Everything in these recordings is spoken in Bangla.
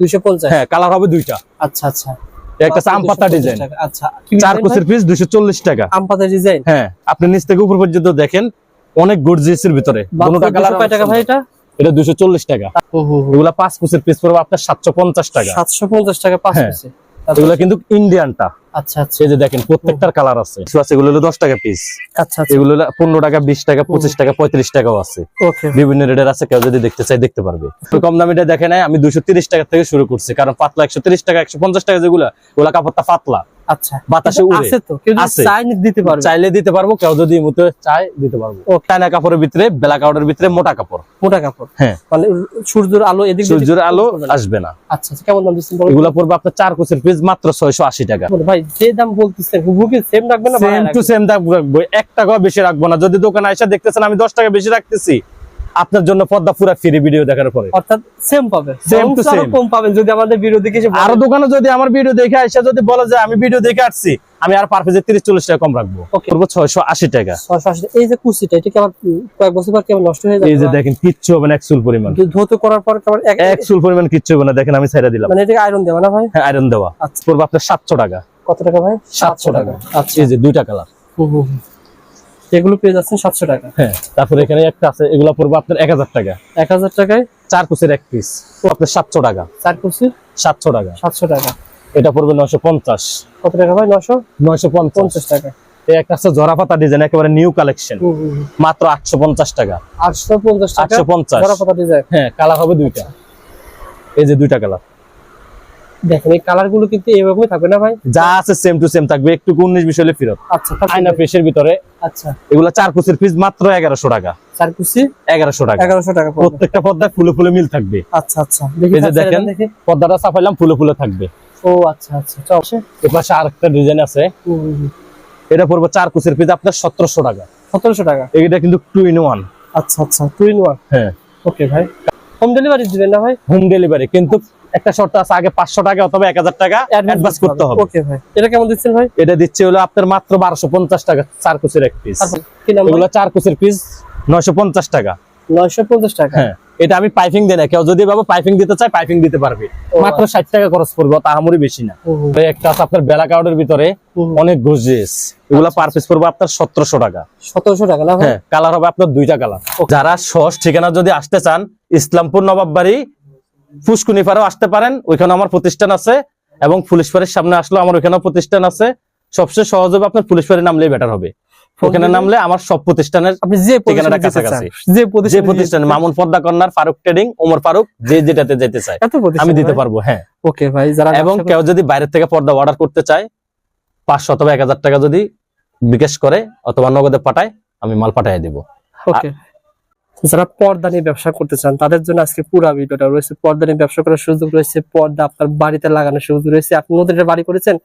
দুইশো পঞ্চাশ? হ্যাঁ কালার হবে দুইটা। আচ্ছা আচ্ছা। একটা আছে আম পাতা 250 ডিজাইন আচ্ছা। চার কোচের পিস দুইশো চল্লিশ টাকা। ডিজাইন হ্যাঁ আপনি নিচ থেকে উপর পর্যন্ত দেখেন অনেক ভিতরে। দুটোটা কালার কয় টাকা ভাই এটা? এটা দুইশো চল্লিশ টাকা। এগুলা পাঁচ পিস পড়বে আপনার সাতশো পঞ্চাশ টাকা। সাতশো পঞ্চাশ টাকা পাঁচ। এগুলা কিন্তু ইন্ডিয়ানটা আচ্ছা আচ্ছা। এই যে দেখেন প্রত্যেকটার কালার আছে। কিছু আছে এগুলো হলো দশ টাকা পিস আচ্ছা আচ্ছা। এগুলো পনেরো টাকা বিশ টাকা পঁচিশ টাকা পঁয়ত্রিশ টাকাও আছে। বিভিন্ন রেটের আছে কেউ যদি দেখতে চাই দেখতে পারবে। তো কম দামিটা দেখে নাই আমি দুশো তিরিশ টাকা থেকে শুরু করছি কারণ পাতলা একশো তিরিশ টাকা একশো পঞ্চাশ টাকা যেগুলো ওগুলা কাপড়টা পাতলা। আচ্ছা। বাতাসে উড়ে। আছে তো কেউ যদি দিতে পারবে। চাইলে দিতে পারব কেউ যদি মতো চায় দিতে পারব। ও। চায়না কাপড়ের ভিতরে বেলা কাপড়ের ভিতরে মোটা কাপড়। মোটা কাপড়। হ্যাঁ। মানে সূর্যের আলো এদিক সূর্যের আলো আসবে না। আচ্ছা আচ্ছা কেমন দাম দিচ্ছেন বলুন? পড়বে আপনার চার কোচের পিস মাত্র ছয়শো আশি টাকা। ভাই যে দাম বলতেছেন সেম রাখবেন না সেম টু সেম দাম রাখব। এক টাকা বেশি রাখব না। যদি দোকানে এসে দেখতেছেন আমি দশ টাকা বেশি রাখতেছি। আপনার জন্য পর্দা পুরা ফ্রি ভিডিও দেখার পরে। অর্থাৎ সেম পাবেন to বরঞ্চ আরও কম পাবেন যদি আমাদের ভিডিও দেখে আরও দোকানে যদি আমার ভিডিও দেখে এসে যদি বলে যে আমি ভিডিও দেখে আসছি আমি আর পার পিসে তিরিশ চল্লিশ টাকা কম রাখব. করব ছয়শো আশি টাকা। ছয়শো আশি এই যে কুচিটা এটা কি আমার কয়েক বছর পর কেমন নষ্ট হয়ে যাবে? এই যে দেখেন কিচ্ছু হবে না এক চুল পরিমাণ। ধৌত করার পর কেমন এক চুল পরিমাণ কিচ্ছু হবে না দেখেন আমি ছেড়ে দিলাম। মানে এটাকে আয়রন দেওয়া না ভাই? হ্যাঁ আয়রন দেওয়া। আচ্ছা। করব আপনার সাতশো টাকা। কত টাকা ভাই? সাতশো টাকা। আচ্ছা। এই যে দুইটা কালার হুম, হুম। এগুলো পেয়ে যাচ্ছেন সাতশো টাকা। হ্যাঁ তারপরে এখানে একটা আছে এগুলো পড়ব আপনার এক হাজার টাকা। এক হাজার টাকায় চার কুচের এক পিস আপনার সাতশো টাকা। চার কুচি সাতশো টাকা। সাতশো টাকা। এটা পড়বে নয়শো পঞ্চাশ। কত টাকা ভাই? নশো নয়শো পঞ্চাশ। টাকা। এই একটা আছে জরা পাতা ডিজাইন একেবারে নিউ কালেকশন। মাত্র আটশো পঞ্চাশ টাকা। আটশো পঞ্চাশ আটশো পঞ্চাশ। ডিজাইন হ্যাঁ কালার হবে দুইটা। এই যে দুইটা কালার দেখেন এই কালারগুলো কিন্তু এরকমই থাকবে না ভাই? যা আছে সেম টু সেম থাকবে একটু উনিশ বিশ হলে ফেরত। আচ্ছা আয়না ভিতরে। আচ্ছা। এগুলা চার কুচির পিস মাত্র এগারোশো টাকা। চার কুচি? এগারোশো টাকা। এগারোশো টাকা প্রত্যেকটা পর্দায় ফুলে ফুলে মিল থাকবে। আচ্ছা আচ্ছা। দেখি এই যে তার দেখেন। পর্দাটা চাপাইলাম ফুলে ফুলে থাকবে। ও আচ্ছা আচ্ছা। চল। আরেকটা ডিজাইন আছে। এটা পড়বে চার কুচির পিস আপনার সতেরোশো টাকা। সতেরোশো টাকা? এটা কিন্তু টু ইন ওয়ান আচ্ছা আচ্ছা। টু ইন ওয়ান হ্যাঁ। ওকে ভাই। হোম ডেলিভারি দিবেন না ভাই? হোম ডেলিভারি কিন্তু একটা শর্ত আছে আগে পাঁচশো টাকা অথবা এক হাজার টাকা অ্যাডভান্স করতে হবে। ওকে ভাই। এটা কেমন দিচ্ছেন ভাই? এটা দিচ্ছে হলো আপনার মাত্র বারোশো পঞ্চাশ টাকা চার কুচির এক পিস এগুলো চার কুচির পিস নয়শো পঞ্চাশ টাকা। নয়শো পঞ্চাশ টাকা। হ্যাঁ এটা আমি পাইপিং দিই না কেউ যদি বাবা পাইপিং দিতে চায় পাইপিং দিতে পারবে। মাত্র ষাট টাকা খরচ পড়বে তাহামরি বেশি না। একটা আছে আপনার বেলা কাউডের ভিতরে অনেক গর্জিয়াস এগুলো পার পিস পড়বে আপনার সতেরোশো টাকা। সতেরোশো টাকা হ্যাঁ কালার হবে আপনার দুইটা কালার যারা সস ঠিকানা যদি আসতে চান ইসলামপুর নবাব বাড়ি ফুসকুনি পাড়েও আসতে পারেন ওইখানে আমার প্রতিষ্ঠান আছে এবং পুলিশ পাড়ির সামনে আসলে আমার ওইখানেও প্রতিষ্ঠান আছে। সবচেয়ে সহজ হবে আপনার পুলিশ পাড়ি নামলেই বেটার হবে। ওখানে নামলে আমার সব প্রতিষ্ঠানের আপনি যে ঠিকানাটা প্রতিষ্ঠানে কাছাকাছি। যে যে প্রতিষ্ঠান মামুন পর্দা কর্নার ফারুক ট্রেডিং ওমর ফারুক যে যেটাতে যেতে চায়। আমি দিতে পারব হ্যাঁ। ওকে ভাই যারা এবং কেউ যদি বাইরে থেকে পর্দা অর্ডার করতে চায় পাঁচশো অথবা এক হাজার টাকা যদি বিকাশ করে অথবা নগদে পাঠায় আমি মাল পাঠিয়ে দিব। ওকে। যারা পর্দা নিয়ে ব্যবসা করতে চান তাদের জন্য আজকে পুরো ভিডিওটা রয়েছে। পর্দা নিয়ে ব্যবসা করার সুযোগ রয়েছে পর্দা আপনার বাড়িতে লাগানোর সুযোগ রয়েছে। আপনি নতুন একটা বাড়ি করেছেন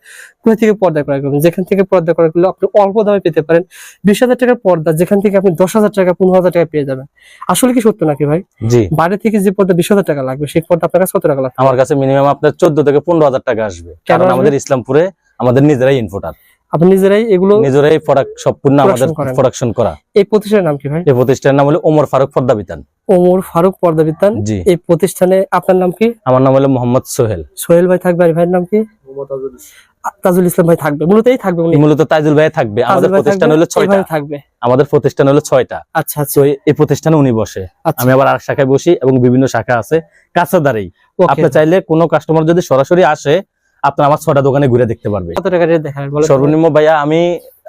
কোথা থেকে পর্দা ক্রয় করবেন? যেখান থেকে পর্দা ক্রয় করলে আপনি অল্প দামে পেতে পারেন। বিশ হাজার টাকার পর্দা যেখান থেকে আপনি দশ হাজার টাকা পনেরো হাজার টাকা পেয়ে যাবেন। আসলে কি সত্য নাকি ভাই? জি। বাইরে থেকে যে পর্দা বিশ হাজার টাকা লাগবে সেই পর্দা আপনার কাছে কত টাকা লাগবে? আমার কাছে মিনিমাম আপনার চোদ্দ থেকে পনেরো হাজার টাকা আসবে। কারণ আমাদের ইসলামপুরে আমাদের নিজেরাই ইনফোটার আপনি নিজেরাই এগুলো নিজেরাই প্রোডাক্ট সম্পূর্ণ আমাদের প্রোডাকশন করা। এই প্রতিষ্ঠানের নাম কি ভাই? এই প্রতিষ্ঠানের নাম হলো ওমর ফারুক পর্দাবিতান। ওমর ফারুক পর্দা বিতান জি। এই প্রতিষ্ঠানে আপনার নাম কি? আমার নাম হলো মোহাম্মদ সোহেল। সোহেল ভাই থাকবে আর ভাইয়ের নাম কি? তাজুল ইসলাম ভাই থাকবে। মূলত এই থাকবে উনি। মূলত তাইজুল ভাই থাকবে। আমাদের প্রতিষ্ঠান হলো ছয়টা। থাকবে। আমাদের প্রতিষ্ঠান হলো ছয়টা। আচ্ছা আচ্ছা। এই- প্রতিষ্ঠানে উনি বসে। আচ্ছা। আমি আবার আরেক শাখায় বসি এবং বিভিন্ন শাখা আছে। কাছাদারেই। আপনি চাইলে কোনো কাস্টমার যদি সরাসরি আসে আপনার আমার ছটা দোকানে ঘুরে দেখতে পারবে? সর্বনিম্ন ভাইয়া আমি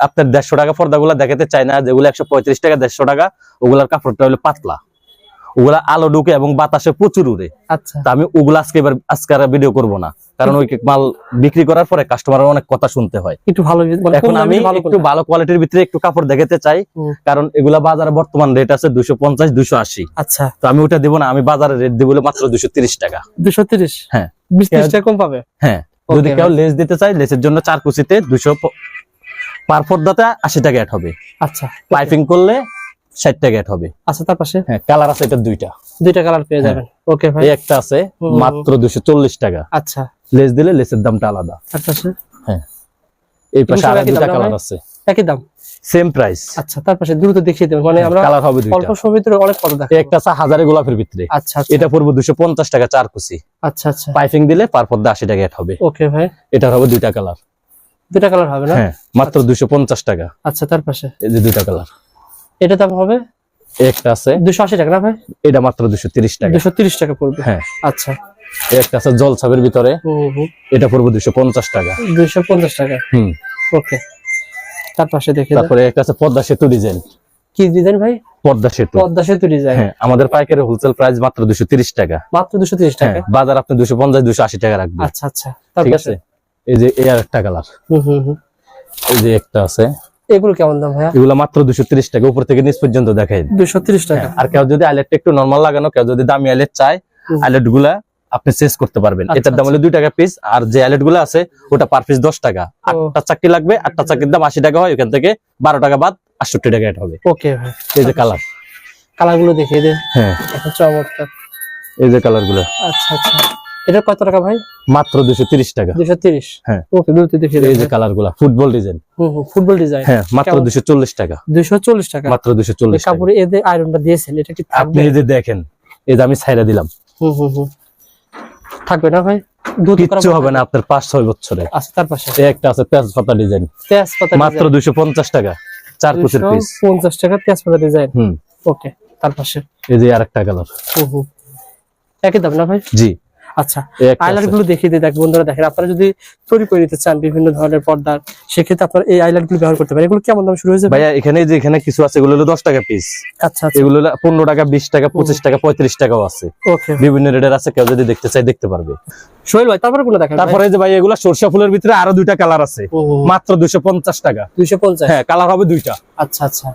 আপনার দেড়শো টাকা পর্দাগুলা দেখাতে চাই না যেগুলো একশো পঁয়ত্রিশ টাকা দেড়শো টাকা ওগুলার কাপড়টা হলো পাতলা। ওগুলা আলো ঢুকে এবং বাতাসে প্রচুর উড়ে। আচ্ছা। তা আমি ওগুলা আজকে এবার আজকে আর ভিডিও করব না। কারণ ওই মাল বিক্রি করার পরে কাস্টমারের অনেক কথা শুনতে হয়। একটু ভালো এখন আমি একটু ভালো কোয়ালিটির ভিতরে একটু কাপড় দেখাতে চাই। কারণ এগুলা বাজারে বর্তমান রেট আছে দুশো পঞ্চাশ দুশো আশি। আচ্ছা। তো আমি ওটা দিব না আমি বাজারে রেট দিব মাত্র দুশো তিরিশ টাকা। দুশো তিরিশ? হ্যাঁ। বিশ টাকা কম পাবে? হ্যাঁ। যদি কেউ লেস দিতে চায় লেসের জন্য চার কুচিতে দুশো পার পর্দাতে আশি টাকা অ্যাড হবে। আচ্ছা পাইপিং করলে ষাট টাকা অ্যাড হবে। আচ্ছা তার পাশে? হ্যাঁ কালার আছে এটা দুইটা। দুইটা কালার পেয়ে হ্যাঁ। যাবেন। ওকে ভাই। একটা আছে মাত্র দুশো চল্লিশ টাকা। আচ্ছা। লেস দিলে লেসের দামটা আলাদা। আচ্ছা হ্যাঁ। এই পাশে আর দুটা কালার আছে। একই দাম? সেম প্রাইস আচ্ছা তার পাশে দ্রুত দেখিয়ে দেবেন মানে আমরা কালার হবে দুইটা। অল্প সময়ের ভিতরে অনেক কথা দেখো একটা আছে হাজারে গোলাপের ভিতরে। আচ্ছা আচ্ছা। এটা পড়বে দুশো পঞ্চাশ টাকা চার কুচি। আচ্ছা আচ্ছা। পাইপিং দিলে পার পর্দা আশি টাকা এড হবে। ওকে ভাই। এটার হবে দুইটা কালার দুটা কালার হবে না? হ্যাঁ মাত্র দুশো পঞ্চাশ টাকা। আচ্ছা তার পাশে। এই যে দুইটা কালার এটা দাম হবে? একটা আছে। দুশো আশি টাকা না ভাই? এটা মাত্র দুশো তিরিশ টাকা। দুশো তিরিশ টাকা পড়বে। হ্যাঁ। আচ্ছা। একটা আছে জল ছাপের ভিতরে এটা পড়বে দুশো পঞ্চাশ টাকা। দুইশো পঞ্চাশ টাকা। হুম। ওকে তার পাশে দেখে তারপরে একটা আছে পদ্মা সেতু ডিজাইন কি ডিজাইন ভাই? পদ্মা সেতু। পদ্মা সেতু ডিজাইন হ্যাঁ আমাদের পাইকারি হোলসেল প্রাইস মাত্র দুশো তিরিশ টাকা। মাত্র দুশো তিরিশ হ্যাঁ টাকা বাজার আপনি দুশো পঞ্চাশ দুশো আশি টাকা রাখবেন। আচ্ছা আচ্ছা ঠিক আছে? এই যে এই আর একটা কালার হুম হুম। এই যে একটা আছে। এগুলো কেমন দাম ভাইয়া? এগুলো মাত্র দুশো তিরিশ টাকা উপর থেকে নিচ পর্যন্ত দেখাই দুশো তিরিশ টাকা। আর কেউ যদি আইলেটটা একটু নরমাল লাগানো কেউ যদি দামি আইলেট চায়। আইলেটগুলা আপনি চেঞ্জ করতে পারবেন। আচ্ছা, এটার দাম হলো দুই টাকা পিস আর যে আইলেটগুলো আছে ওটা পার পিস দশ টাকা। আটটা চাকরি লাগবে আটটা চাকরির দাম আশি টাকা হয় ওখান থেকে বারো টাকা বাদ আটষট্টি টাকা এটা হবে। ওকে এই যে কালার কালারগুলো দেখিয়ে দে হ্যাঁ। চমৎকার। এই যে কালারগুলো। আচ্ছা আচ্ছা। এটা কত টাকা ভাই? মাত্র দুশো তিরিশ টাকা। দুশো তিরিশ? হ্যাঁ। ওকে দ্রুত দেখিয়ে এই যে কালারগুলা ফুটবল ডিজাইন ফুটবল ডিজাইন হ্যাঁ মাত্র? দুশো চল্লিশ টাকা। দুশো চল্লিশ টাকা? মাত্র দুশো চল্লিশ টাকা। কাপড়ে এদের আয়রনটা দিয়েছেন এটা কি আপনি এই যে দেখেন এই যে আমি ছাইরা দিলাম। হুম হুম হুম। থাকবে না ভাই? কিচ্ছু হবে না আপনার পাঁচ ছয় বছরে। আচ্ছা তার পাশে একটা আছে তেজপাতা ডিজাইন তেজপাতা মাত্র দুইশো পঞ্চাশ টাকা চার কুচির পিস পঞ্চাশ টাকা তেজপাতা ডিজাইন হুম। ওকে তার পাশে। এই যে আরেকটা কালার একই দাম না ভাই? জি। আচ্ছা এই একটা আইলাইট আছে। গুলো দেখিয়ে দিই দেখ বন্ধুরা দেখেন আপনারা যদি তৈরি করে নিতে চান বিভিন্ন ধরনের পর্দার সেক্ষেত্রে আপনারা এই আইলাইটগুলো ব্যবহার করতে পারেন। এগুলো কেমন দাম শুরু হয়েছে? ভাইয়া এখানে যে এখানে কিছু আছে এগুলো হলো দশ টাকা পিস আচ্ছা আচ্ছা। এগুলো পনেরো টাকা বিশ টাকা পঁচিশ টাকা পঁয়ত্রিশ টাকাও আছে। বিভিন্ন রেটের আছে কেউ যদি দেখতে চাই দেখতে পারবে। সোহেল ভাই তারপরে গুলো দেখেন তারপরে যে ভাই এগুলো সরষা ফুলের ভিতরে আরও দুইটা কালার আছে। মাত্র দুশো পঞ্চাশ টাকা। দুইশো পঞ্চাশ? হ্যাঁ কালার হবে দুইটা। আচ্ছা আচ্ছা।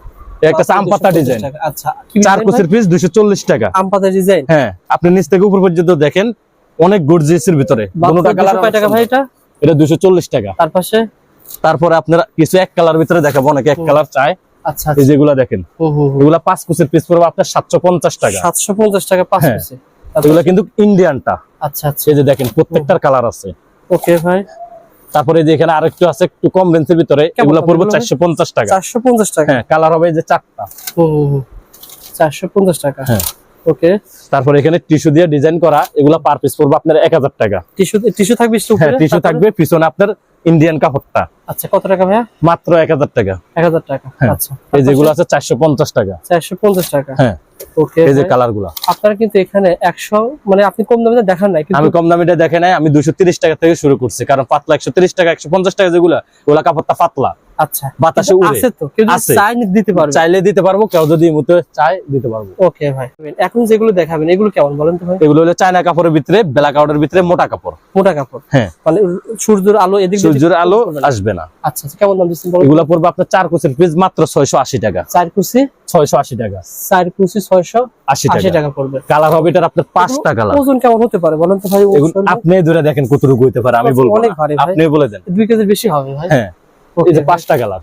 একটা আছে আম পাতা 250 ডিজাইন। আচ্ছা চার কুচির? পিস দুইশো চল্লিশ টাকা। আম পাতা ডিজাইন? হ্যাঁ আপনি নিচ থেকে উপর পর্যন্ত দেখেন অনেক গর্জিয়াসের ভিতরে। দুটোটা কালার কয় টাকা ভাই এটা? এটা দুশো চল্লিশ টাকা। তার পাশে? তারপরে আপনারা কিছু এক কালার ভিতরে দেখাবো অনেকে এক কালার চায়। আচ্ছা এই যেগুলা দেখেন। এগুলা পাঁচ কুচির পিস পড়বে আপনার সাতশো পঞ্চাশ টাকা। সাতশো পঞ্চাশ টাকা পাঁচ হ্যাঁ। পিসে এগুলা কিন্তু ইন্ডিয়ানটা আচ্ছা আচ্ছা। এই যে দেখেন প্রত্যেকটার কালার আছে। ওকে ভাই। তারপরে এই যে এখানে আরেকটু আছে একটু কম রেঞ্জের ভিতরে এগুলা পড়বে এগুলো? চারশো পঞ্চাশ টাকা। চারশো পঞ্চাশ টাকা? হ্যাঁ কালার হবে এই যে চারটা। চারশো পঞ্চাশ টাকা। হ্যাঁ। ওকে তারপরে এখানে টিস্যু দিয়ে ডিজাইন করা এগুলা পার পিস পড়বে আপনার এক হাজার টাকা। টিস্যু টিস্যু থাকবে হ্যাঁ টিস্যু থাকবে পিছনে আপনার ইন্ডিয়ান কাপড়টা। আচ্ছা কত টাকা ভাইয়া? মাত্র এক হাজার টাকা। এক হাজার টাকা হ্যাঁ। আচ্ছা। এই যেগুলো আছে চারশো পঞ্চাশ টাকা। চারশো পঞ্চাশ টাকা। হ্যাঁ ওকে এই যে আপনারা কিন্তু এখানে একশো মানে আপনি কম দামে দেখান নাই কিন্তু আমি কম দামিটা দেখে নাই আমি দুশো তিরিশ টাকা থেকে শুরু করছি কারণ পাতলা একশো তিরিশ টাকা একশো পঞ্চাশ টাকা যেগুলা ওগুলা কাপড়টা পাতলা। আচ্ছা। বাতাসে উড়ে। আছে তো কেউ যদি আছে। চাই দিতে পারবে। চাইলে দিতে পারব কেউ যদি এই চায় দিতে পারব। ওকে ভাই। এখন যেগুলো দেখাবেন এগুলো কেমন বলেন তো ভাই? এগুলো হলো চায়না কাপড়ের ভিতরে বেলা কাপড়ের ভিতরে মোটা কাপড়। মোটা কাপড়? হ্যাঁ। মানে সূর্যের আলো এদিক সূর্যের আলো আসবে না। আচ্ছা আচ্ছা কেমন দাম দিচ্ছেন বলুন? পড়বে আপনার চার কোচের পিস মাত্র ছয়শো আশি টাকা। চার কুচি? ছয়শো আশি টাকা। চার কুচি ছয়শো আশি আশি টাকা টাকা পড়বে। কালার হবে এটার আপনার পাঁচটা কালার। ওজন কেমন হতে পারে বলেন তো ভাই? আপনি ধরে দেখেন কতটুকু হইতে পারে আমি বলব অনেক ভারী আপনি বলে দেন। দুই কেজির বেশি হবে ভাই। হ্যাঁ। এই যে পাঁচটা কালার।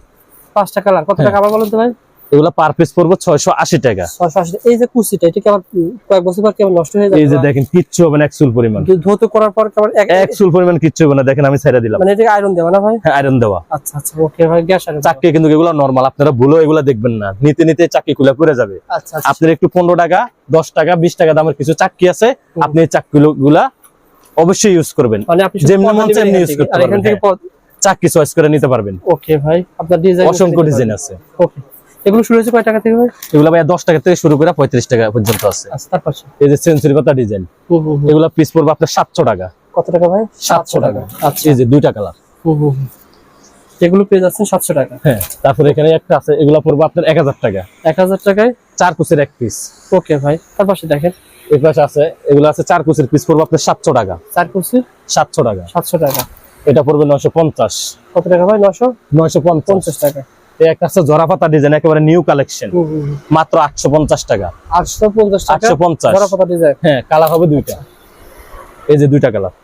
পাঁচটা কালার। কত হ্যাঁ। টাকা আবার বলেন তো ভাই? এগুলো পার পিস পড়বে ছয়শো আশি টাকা। ছয়শো আশি এই যে কুচিটা এটা কি কয়েক বছর পর কেমন নষ্ট হয়ে যাবে এই যে দেখেন কিচ্ছু হবে না এক পরিমাণ। ধু- করার পর কেমন এক এক পরিমাণ কিচ্ছু হবে না দেখেন আমি ছেড়ে দিলাম। মানে এটাকে আয়রন দেওয়া না ভাই? হ্যাঁ আয়রন দেওয়া। আচ্ছা আচ্ছা ওকে ভাই গ্যাস আয়রন চাকরি কিন্তু এগুলো নর্মাল আপনারা ভুলো এগুলো দেখবেন না। নিতে নিতে চাকরি খুলে পড়ে যাবে। আচ্ছা আপনার একটু পনেরো টাকা দশ টাকা বিশ টাকা দামের কিছু চাকরি আছে আপনি এই চাকরিগুলো গুলা অবশ্যই ইউজ করবেন। মানে আপনি মন করতে পারবেন, চাকরি চয়েস করে নিতে পারবেন। ওকে ভাই। আপনার ডিজাইন অসংখ্য ডিজাইন আছে। ওকে এগুলো শুরু হয়েছে কয় টাকা থেকে ভাই? এগুলো ভাই দশ টাকা থেকে শুরু করে পঁয়ত্রিশ টাকা পর্যন্ত আছে। আচ্ছা তার পাশে। এই যে সেঞ্চুরি পাতা ডিজাইন। এগুলো পিস পড়বে আপনার সাতশো টাকা। কত টাকা ভাই? সাতশো টাকা। আচ্ছা। এই যে দুইটা কালার। এগুলো পেয়ে যাচ্ছেন সাতশো টাকা। হ্যাঁ তারপরে এখানে একটা আছে এগুলো পড়বে আপনার এক হাজার টাকা। এক হাজার টাকায়? চার কুচের এক পিস ওকে ভাই। তার পাশে দেখেন। এই পাশে আছে এগুলো আছে চার কুচের পিস পড়বে আপনার সাতশো টাকা। চার কুচি সাতশো টাকা। সাতশো টাকা। এটা পড়বে নয়শো পঞ্চাশ। কত টাকা ভাই? নশো নয়শো পঞ্চাশ। টাকা। একটা আছে জরা ডিজাইন একেবারে নিউ কালেকশন হুম হুম হুম। মাত্র আটশো পঞ্চাশ টাকা। আটশো পঞ্চাশ আটশো পঞ্চাশ। বড় ডিজাইন হ্যাঁ কালার হবে দুইটা। এই যে দুইটা কালার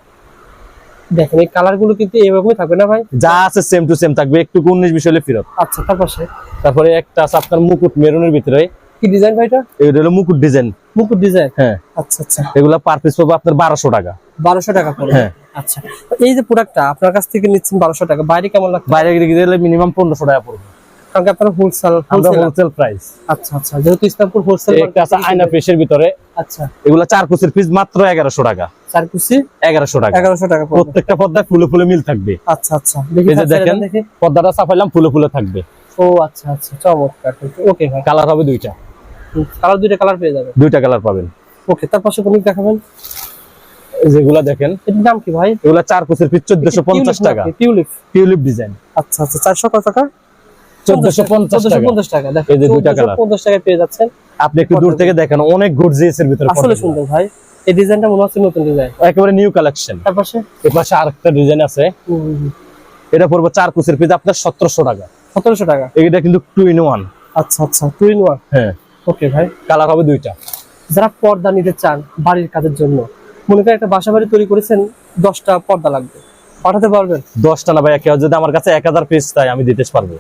দেখেন এই কালারগুলো কিন্তু এইভাবেই থাকবে না ভাই? যা আছে সেম টু সেম থাকবে একটু উনিশ বিশ হলে ফেরত। আচ্ছা তার তারপরে একটা আছে আপনার মুকুট মেরুনের ভিতরে। কি ডিজাইন ভাই এটা? এটা হলো মুকুট ডিজাইন মুকুট ডিজাইন হ্যাঁ। আচ্ছা আচ্ছা। এগুলা পার পিস পাবো আপনার বারোশো টাকা। বারোশো টাকা হ্যাঁ। আচ্ছা এই যে প্রোডাক্টটা আপনার কাছ থেকে নিচ্ছেন বারোশো টাকা বাইরে কেমন লাগবে বাইরে গেলে মিনিমাম পনেরোশো টাকা পড়বে। কারণ কি হোলসেল হোলসেল হোলসেল প্রাইস আচ্ছা আচ্ছা যেহেতু ইসলামপুর হোলসেল একটা আছে আয়না পিসের ভিতরে। আচ্ছা। এগুলা চার কুচির পিস মাত্র টাকা। চার কুচি? টাকা। টাকা প্রত্যেকটা পর্দায় ফুলে ফুলে মিল থাকবে। আচ্ছা আচ্ছা দেখি দেখেন। পর্দাটা চাপাইলাম ফুলে ফুলে থাকবে। ও আচ্ছা আচ্ছা চমৎকার ওকে ভাই। কালার হবে দুইটা। কালার দুইটা কালার পেয়ে যাবেন। দুইটা কালার পাবেন। ওকে তার পাশে কোন দেখাবেন? যেগুলা দেখেন এটার দাম কি ভাই? এগুলা চার কুচির পিস চোদ্দশো পঞ্চাশ টাকা। টিউলিপ। Tulip design. আচ্ছা আচ্ছা চারশো কত টাকা চোদ্দশো পঞ্চাশ টাকা। টাকা এই যে দুইটা colour। পঞ্চাশ টাকায় পেয়ে যাচ্ছেন। আপনি একটু দূর থেকে দেখেন অনেক গর্জিয়াস এর ভিতরে আসলে সুন্দর ভাই এই ডিজাইনটা মনে হচ্ছে নতুন ডিজাইন। একেবারে নিউ কালেকশন তার পাশে? এর পাশে আরেকটা ডিজাইন আছে। এটা পড়বে চার কুচির পিস আপনার সতেরোশো টাকা। সতেরোশো টাকা? এটা কিন্তু টু ইন ওয়ান আচ্ছা আচ্ছা টু ইন ওয়ান হ্যাঁ। ওকে ভাই। কালার হবে দুইটা। যারা পর্দা নিতে চান বাড়ির কাজের জন্য মনে করেন একটা বাসা বাড়ি তৈরি করেছেন দশটা পর্দা লাগবে। পাঠাতে পারবেন? দশটা না ভাই কেউ যদি আমার কাছে এক হাজার পিস চাই আমি দিতে পারব।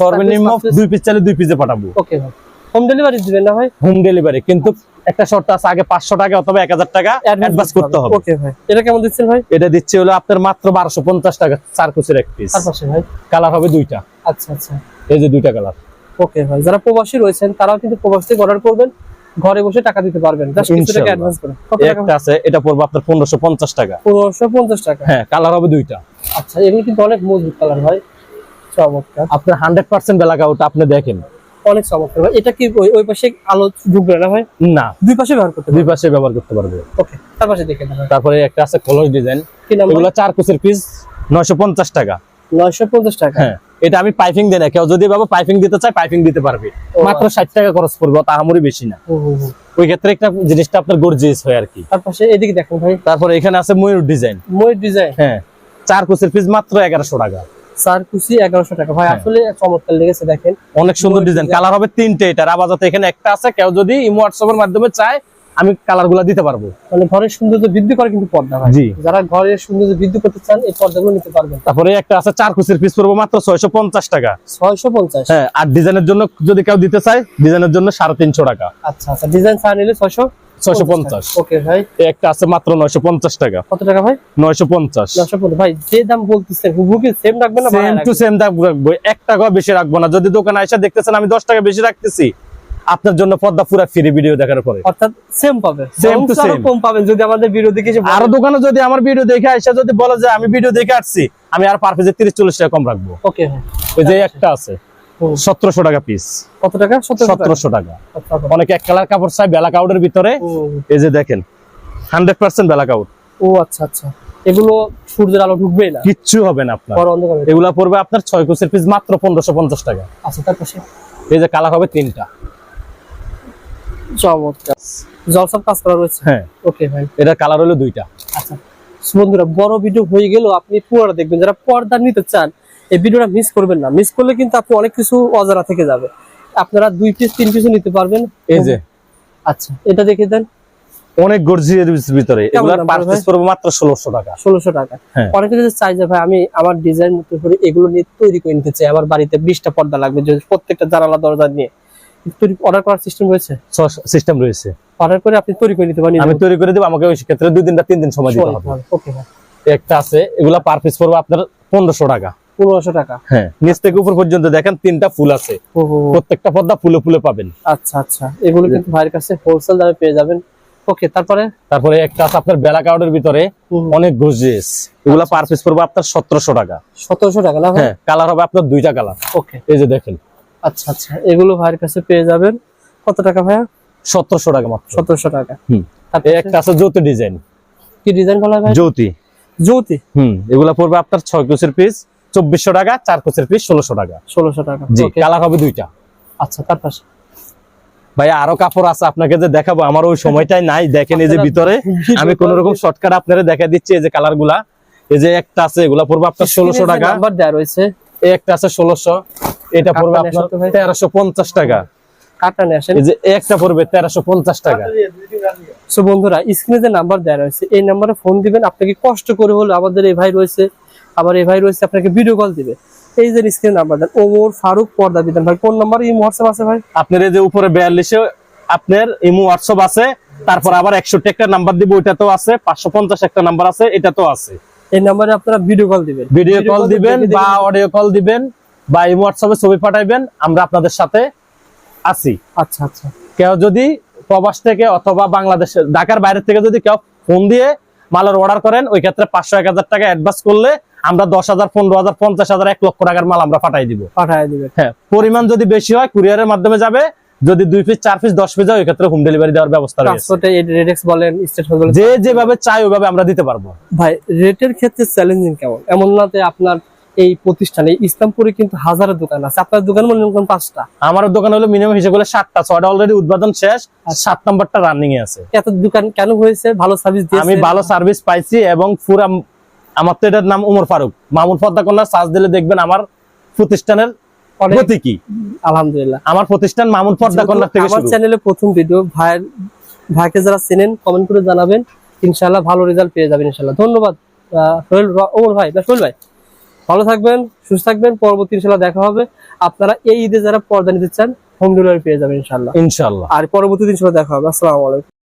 সর্বনিম্ন দুই পিস চাইলে দুই পিসে পাঠাবো। ওকে ভাই। হোম ডেলিভারি দিবেন না ভাই? হোম ডেলিভারি কিন্তু একটা শর্ত আছে আগে টাকা অথবা এক হাজার টাকা অ্যাডভান্স করতে হবে। ওকে ভাই। এটা কেমন দিচ্ছেন ভাই? এটা দিচ্ছে হলো আপনার মাত্র বারোশো পঞ্চাশ টাকা চার কুচির এক পিস পাশে ভাই। কালার হবে দুইটা। আচ্ছা আচ্ছা। এই যে দুইটা কালার ওকে ভাই। যারা প্রবাসী রয়েছেন তারাও কিন্তু প্রবাস অর্ডার করবেন। ঘরে বসে টাকা দিতে পারবেন। একটা আছে এটা পড়বে আপনার পনেরোশো পঞ্চাশ টাকা। পনেরোশো পঞ্চাশ টাকা। হ্যাঁ কালার হবে দুইটা। আচ্ছা এগুলো কিন্তু অনেক মজবুত কালার ভাই। চমৎকার। আপনার হান্ড্রেড পার্সেন্ট বেলাকা ওটা আপনি দেখেন। অনেক চমৎকার এটা কি ওই ওই পাশে আলো ঢুকবে না ভাই? না। দুই পাশে ব্যবহার করতে দুই পাশে ব্যবহার করতে পারবে। ওকে তার পাশে দেখে তারপরে একটা আছে কলস ডিজাইন। এগুলো চার কুচির পিস নয়শো পঞ্চাশ টাকা। নয়শো পঞ্চাশ টাকা। হ্যাঁ। এটা আমি পাইপিং দেই না। কেউ যদি বাবা পাইপিং দিতে চায় পাইপিং দিতে পারবে। মাত্র ষাট টাকা খরচ পড়বে তাহামরি বেশি না। ওই ক্ষেত্রে একটা জিনিসটা আপনার গর্জিয়াস হয় আর কি। তার পাশে এদিকে দেখেন ভাই। তারপরে এখানে আছে ময়ূর ডিজাইন ময়ূর ডিজাইন হ্যাঁ চার কুচির পিস মাত্র এগারোশো টাকা। চার কুচি এগারোশো টাকা। ভাই হ্যাঁ। আসলে চমৎকার লেগেছে দেখেন। অনেক সুন্দর ডিজাইন। কালার হবে তিনটে এটার। আবাজাতে এখানে একটা আছে কেউ যদি ইমো হোয়াটসঅ্যাপের মাধ্যমে চায় আমি কালারগুলা দিতে পারব। মানে ঘরের সৌন্দর্য বৃদ্ধি করে কিন্তু পর্দা জি। যারা ঘরের সৌন্দর্য বৃদ্ধি করতে চান এই পর্দাগুলো নিতে পারবেন। তারপরে একটা আছে চার কুচির পিস পড়ব মাত্র ছয়শো পঞ্চাশ টাকা। ছয়শো পঞ্চাশ। হ্যাঁ আর ডিজাইনের জন্য যদি কেউ দিতে চায় ডিজাইনের জন্য সাড়ে তিনশো টাকা। আচ্ছা আচ্ছা ডিজাইন ছাড়া নিলে ছয়শো ছয়শো পঞ্চাশ। ওকে ভাই। একটা আছে মাত্র নয়শো পঞ্চাশ টাকা। কত টাকা ভাই? নয়শো পঞ্চাশ। নয়শো ভাই যে দাম বলতেছেন হুবহু সেম রাখবেন না সেম টু সেম দাম রাখব। এক টাকা বেশি রাখব না। যদি দোকানে এসে দেখতেছেন আমি দশ টাকা বেশি রাখতেছি। আপনার জন্য পর্দা পুরা ফ্রি ভিডিও দেখার পরে। অর্থাৎ সেম পাবে। বরঞ্চ আরও same। কম পাবেন যদি আমাদের ভিডিও দেখে আরও দোকানে যদি আমার ভিডিও দেখে এসে যদি বলে যে আমি ভিডিও দেখে আসছি আমি আর পার পেজে তিরিশ চল্লিশ টাকা কম রাখব। ওকে ওই যে একটা আছে হুম। সতেরোশো টাকা পিস কত টাকা? সতেরো সতেরোশো টাকা। আচ্ছা, আচ্ছা। অনেক এক কালার কাপড় চাই বেলা কাউডের ভিতরে। এই যে দেখেন হান্ড্রেড পার্সেন্ট বেলা কাউড। ও আচ্ছা আচ্ছা। এগুলো সূর্যের আলো ঢুকবেই না? কিচ্ছু হবে না আপনার। এগুলা পড়বে আপনার ছয় কোচের পিস মাত্র পনেরোশো পঞ্চাশ টাকা। আচ্ছা তার পাশে এই যে কালার হবে তিনটা। চমৎকার জলসব কাজ করা রয়েছে? হ্যাঁ। ওকে ভাই। এটার কালার হলো দুইটা। আচ্ছা। বন্ধুরা বড় ভিডিও হয়ে গেলেও আপনি পুরোটা দেখবেন। যারা পর্দা নিতে চান এই ভিডিওটা মিস করবেন না। মিস করলে কিন্তু আপনি অনেক কিছু অজানা থেকে যাবে। আপনারা দুই পিস তিন পিসও নিতে পারবেন। এই যে। আচ্ছা এটা দেখে দেন। অনেক গর্জিয়ার ভিতরে। এগুলার দাম পার পড়বে? পিস পড়বে মাত্র ষোলোশো টাকা। ষোলোশো টাকা। হ্যাঁ। অনেকে যদি চাই যে ভাই আমি আমার ডিজাইন মতো করে এগুলো নিয়ে তৈরি করে নিতে চাই আমার বাড়িতে বিশটা পর্দা লাগবে যে প্রত্যেকটা জানালা দরজা নিয়ে। তৈরি অর্ডার করার সিস্টেম রয়েছে? সিস্টেম রয়েছে। অর্ডার করে আপনি তৈরি করে নিতে পারেন আমি তৈরি করে দিব আমাকে ওই ক্ষেত্রে দুই দিন বা তিন দিন সময় দিতে হবে। ওকে একটা আছে এগুলা পার পিস পড়বে আপনার পনেরোশো টাকা। পনেরোশো টাকা। হ্যাঁ নিচ থেকে উপর পর্যন্ত দেখেন তিনটা ফুল আছে। প্রত্যেকটা পর্দা ফুলে ফুলে পাবেন। আচ্ছা আচ্ছা। এগুলো কিন্তু ভাইয়ের কাছে হোলসেল দামে পেয়ে যাবেন। ওকে তারপরে? তারপরে একটা আছে আপনার বেলা কাউডের ভিতরে অনেক গর্জিয়াস এগুলা পার পিস পড়বে আপনার সতেরোশো টাকা। সতেরোশো টাকা না হ্যাঁ কালার হবে আপনার দুইটা কালার ওকে এই যে দেখেন। আচ্ছা আচ্ছা। এগুলো ভাইয়ের কাছে পেয়ে যাবেন। কত টাকা ভাইয়া? সতেরোশো টাকা মাত্র। সতেরোশো টাকা। হুম। একটা আছে জ্যোতি ডিজাইন। কি ডিজাইন বলা হয় জ্যোতি। জ্যোতি? হুম এগুলা পড়বে আপনার ছয় কোচের পিস চব্বিশশো টাকা চার কোচের পিস ষোলোশো টাকা। ষোলোশো টাকা। জি কালার হবে দুইটা। আচ্ছা তার পাশে ভাই আরও কাপড় আছে আপনাকে যে দেখাবো আমার ওই সময়টাই নাই দেখেন এই যে ভিতরে। আমি কোন রকম শর্টকাট আপনারা দেখা দিচ্ছি এই যে কালারগুলা। এই যে একটা আছে এগুলা পড়বে আপনার ষোলোশো টাকা। নাম্বার দেওয়া রয়েছে। এই একটা আছে ষোলোশো। এটা পড়বে আপনার তেরোশো পঞ্চাশ টাকা। কাটা আসেন। যে একটা পড়বে তেরোশো পঞ্চাশ টাকা। সো বন্ধুরা স্ক্রিনে যে নাম্বার দেওয়া রয়েছে এই নাম্বারে ফোন দিবেন। আপনাকে কষ্ট করে হলে আমাদের এই ভাই রয়েছে আবার এই ভাই রয়েছে আপনাকে ভিডিও কল দিবে। এই যে স্ক্রিনে নাম্বার দেন ওমর ফারুক পর্দা বিধান ভাই। কোন নাম্বার এই হোয়াটসঅ্যাপ আছে ভাই? আপনার এই যে উপরে বিয়াল্লিশে আপনার ইমো হোয়াটসঅ্যাপ আছে তারপর আবার একষট্টি একটা নাম্বার দিব ওইটাতেও আছে পাঁচশো পঞ্চাশ একটা নাম্বার আছে এটাতেও আছে। এই নাম্বারে আপনারা ভিডিও কল দিবেন। ভিডিও কল দিবেন বা অডিও কল দিবেন। বা এই হোয়াটসঅ্যাপে ছবি পাঠাইবেন আমরা আপনাদের সাথে আছি। আচ্ছা আচ্ছা। কেউ যদি প্রবাস থেকে অথবা বাংলাদেশের ঢাকার বাইরে থেকে যদি কেউ ফোন দিয়ে মালের অর্ডার করেন ওই ক্ষেত্রে পাঁচশো এক হাজার টাকা অ্যাডভান্স করলে আমরা দশ হাজার পনেরো হাজার পঞ্চাশ হাজার এক লক্ষ টাকার মাল আমরা পাঠাই দিব। পাঠায় দিবে হ্যাঁ পরিমাণ যদি বেশি হয় কুরিয়ারের মাধ্যমে যাবে যদি দুই পিস চার পিস দশ পিস হয় ওই ক্ষেত্রে হোম ডেলিভারি দেওয়ার ব্যবস্থা বলেন বলেন যে যেভাবে চাই ওইভাবে আমরা দিতে পারব। ভাই রেটের ক্ষেত্রে চ্যালেঞ্জিং কেমন? এমন না যে আপনার এই প্রতিষ্ঠানে ইসলামপুরে কিন্তু হাজারের দোকান আছে। আপনার দোকান মনে করেন পাঁচটা? আমার দোকান হলো মিনিমাম হিসেবে করলে সাতটা ছয়টা অলরেডি উদ্বোধন শেষ আর সাত নম্বরটা রানিং এ আছে। এত দোকান কেন হয়েছে? ভালো সার্ভিস দিয়েছে আমি ভালো সার্ভিস পাইছি এবং পুরা আমার তো এটার নাম উমর ফারুক। মামুন পদ্মা কন্যা সার্চ দিলে দেখবেন আমার প্রতিষ্ঠানের গতি কি? আলহামদুলিল্লাহ। আমার প্রতিষ্ঠান মামুন পদ্মা কন্যা থেকে আমার চ্যানেলে প্রথম ভিডিও ভাইয়ের ভাইকে যারা চেনেন কমেন্ট করে জানাবেন। ইনশাআল্লাহ ভালো রেজাল্ট পেয়ে যাবেন ইনশাআল্লাহ। ধন্যবাদ ওমর ভাই সোহেল ভাই। ভালো থাকবেন সুস্থ থাকবেন পরবর্তী ইনশাল্লাহ দেখা হবে। আপনারা এই ঈদে যারা পর্দা নিতে চান হোম ডেলিভারি পেয়ে যাবেন ইনশাল্লাহ। ইনশাল্লাহ। আর পরবর্তী দিন দেখা হবে। আসসালামু আলাইকুম।